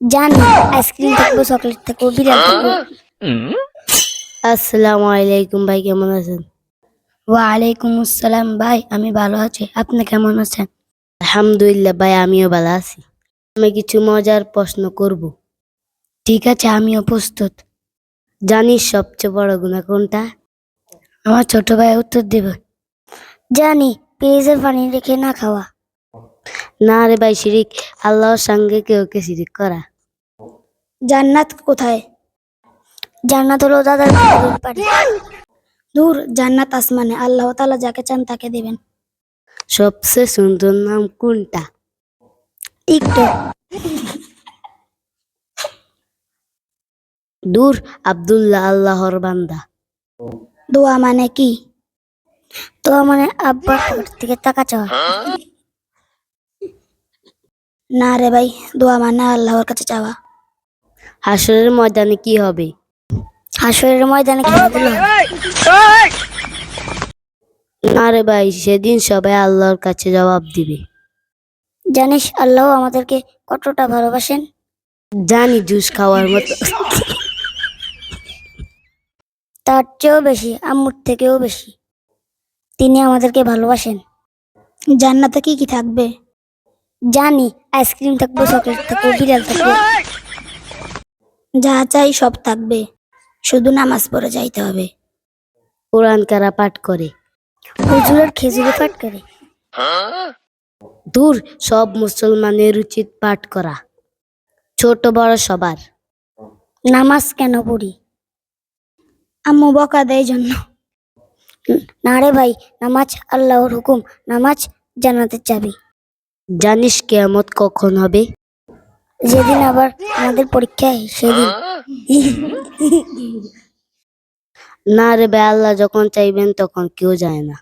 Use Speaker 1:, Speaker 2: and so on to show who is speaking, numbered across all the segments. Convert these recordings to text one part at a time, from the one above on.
Speaker 1: জানি আইসক্রিম থাকব চকলেট থাকব বিড়াল থাকব।
Speaker 2: আসসালামু আলাইকুম ভাই কেমন আছেন?
Speaker 1: ওয়ালাইকুম আসসালাম ভাই আমি ভালো আছি। আপনি কেমন আছেন?
Speaker 2: আলহামদুলিল্লাহ ভাই আমিও ভালো আছি। আমি কিছু মজার প্রশ্ন করব।
Speaker 1: ঠিক আছে আমিও প্রস্তুত।
Speaker 2: জানিস সবচেয়ে বড় গুণা কোনটা?
Speaker 1: আমার ছোট ভাই উত্তর দেবে। জানি পেঁয়াজের পানি রেখে না খাওয়া।
Speaker 2: না রে ভাই শিরিক আল্লাহর সঙ্গে কেউ কে শিরিক করা?
Speaker 1: জান্নাত কোথায়? জান্নাত হলো দাদার পাড়ে দূর জান্নাত আসমানে। আল্লাহ তাআলা যাকে চান তাকে দিবেন।
Speaker 2: সবচেয়ে সুন্দর নাম কোনটা?
Speaker 1: টিকটক।
Speaker 2: দূর আব্দুল্লাহ আল্লাহর বান্দা।
Speaker 1: দোয়া মানে কি? দোয়া মানে আব্বা থেকে টাকা চাওয়া। না রে ভাই দোয়া মানে আল্লাহর কাছে চাওয়া।
Speaker 2: হাসরের ময়দানে কি হবে?
Speaker 1: হাসরের ময়দানে খেলাধুলা
Speaker 2: না রে ভাই সেদিন সবাই আল্লাহর কাছে জবাব দিবে।
Speaker 1: জানিস আল্লাহ আমাদেরকে কতটা ভালোবাসেন?
Speaker 2: জানি জুস খাওয়ার মতো।
Speaker 1: তার চেয়েও বেশি আম্মুর থেকেও বেশি। তিনি আমাদেরকে ভালোবাসেন। জান্নাতে কি কি থাকবে? জানি আইসক্রিম থাকবে চকলেট থাকবে বিড়াল থাকবে। যা চাই সব থাকবে শুধু নামাজ পড়ে যাইতে হবে।
Speaker 2: কোরআন কারা পাঠ করে?
Speaker 1: হুজুরের খেজুরে পাঠ করে।
Speaker 2: দূর সব মুসলমানের উচিত পাঠ করা। ছোট বড় সবার।
Speaker 1: নামাজ কেন পড়ি? আম্মু বকা দেয় জন্য। না রে ভাই নামাজ আল্লাহর হুকুম নামাজ জানাতে চাবি।
Speaker 2: জানিস কেয়ামত কখন হবে?
Speaker 1: যেদিন আবার আমাদের পরীক্ষায় সেদিন।
Speaker 2: না রে ভাই আল্লাহ যখন চাইবেন তখন কেউ যায় না।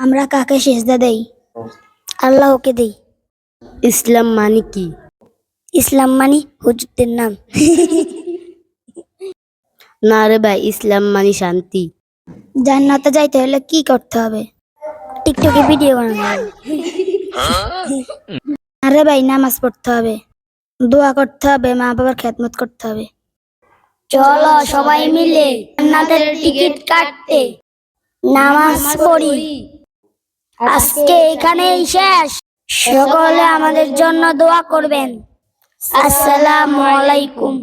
Speaker 1: আমরা কাকে সেজদা দেই? আল্লাহকে দেই।
Speaker 2: ইসলাম মানে কি?
Speaker 1: ইসলাম মানি হুজুরদের নাম।
Speaker 2: না রে ভাই ইসলাম মানে শান্তি।
Speaker 1: জান্নাতে যাইতে হলে কি করতে হবে? টিকটকে ভিডিও বানানো। আরে ভাই, নামাজ পড়তে হবে। দোয়া করতে হবে মা বাবার খেদমত করতে হবে। চলো সবাই মিলে জান্নাতের টিকিট কাটতে নামাজ পড়ি। আজকে এখানেই শেষ। সকলে আমাদের জন্য দোয়া করবেন। আসসালামু আলাইকুম।